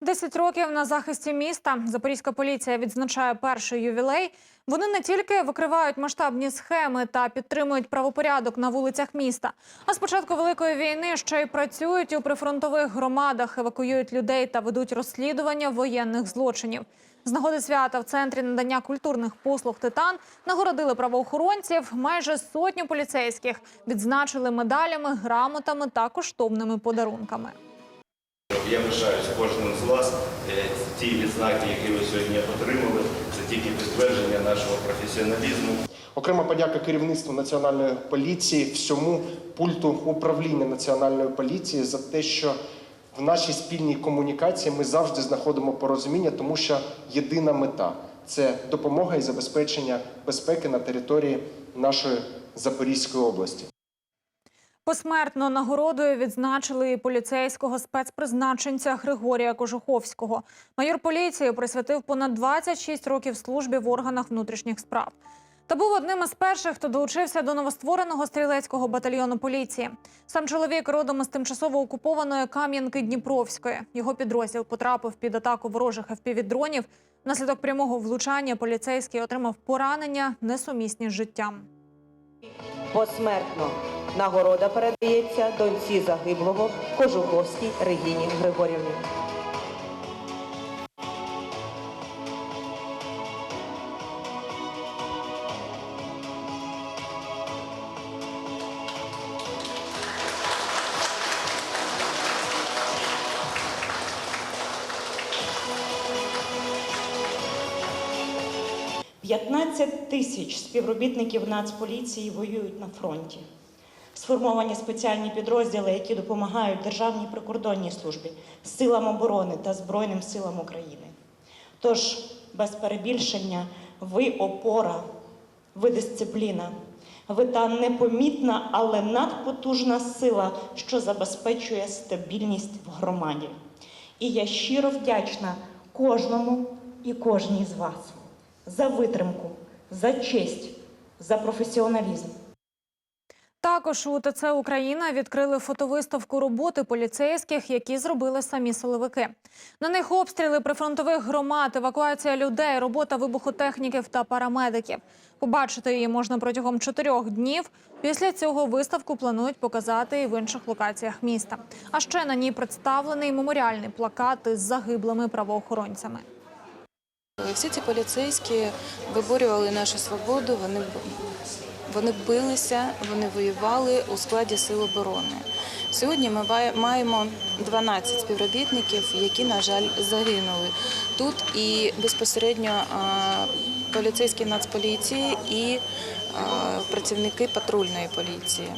Десять років на захисті міста Запорізька поліція відзначає перший ювілей. Вони не тільки викривають масштабні схеми та підтримують правопорядок на вулицях міста, а з початку великої війни ще й працюють у прифронтових громадах, евакуюють людей та ведуть розслідування воєнних злочинів. З нагоди свята в центрі надання культурних послуг Титан нагородили правоохоронців. Майже сотню поліцейських відзначили медалями, грамотами та коштовними подарунками. Я пишаюся кожним з вас. Е, Ті відзнаки, які ви сьогодні отримали, це тільки підтвердження нашого професіоналізму. Окрема подяка керівництву національної поліції, всьому пульту управління національної поліції за те, що в нашій спільній комунікації ми завжди знаходимо порозуміння, тому що єдина мета це допомога і забезпечення безпеки на території нашої Запорізької області. Посмертно нагородою відзначили поліцейського спецпризначенця Григорія Кожуховського. Майор поліції присвятив понад 26 років службі в органах внутрішніх справ. Та був одним із перших, хто долучився до новоствореного стрілецького батальйону поліції. Сам чоловік родом із тимчасово окупованої Кам'янки Дніпровської. Його підрозділ потрапив під атаку ворожих FPV-дронів. Внаслідок прямого влучання поліцейський отримав поранення, несумісні з життям. Посмертно нагорода передається доньці загиблого Кожуховській Регіні Григорівні. – 15 тисяч співробітників Нацполіції воюють на фронті. Сформовані спеціальні підрозділи, які допомагають Державній прикордонній службі, силам оборони та Збройним силам України. Тож, без перебільшення, ви опора, ви дисципліна, ви та непомітна, але надпотужна сила, що забезпечує стабільність в громаді. І я щиро вдячна кожному і кожній з вас за витримку, за честь, за професіоналізм. Також у ТЦ Україна відкрили фотовиставку роботи поліцейських, які зробили самі силовики. На них обстріли прифронтових громад, евакуація людей, робота вибухотехніків та парамедиків. Побачити її можна протягом чотирьох днів. Після цього виставку планують показати і в інших локаціях міста. А ще на ній представлений меморіальний плакат із загиблими правоохоронцями. Всі ці поліцейські виборювали нашу свободу, вони, вони билися, вони воювали у складі сил оборони. Сьогодні ми маємо 12 співробітників, які, на жаль, загинули тут і безпосередньо поліцейські нацполіції і працівники патрульної поліції,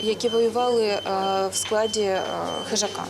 які воювали в складі хижака.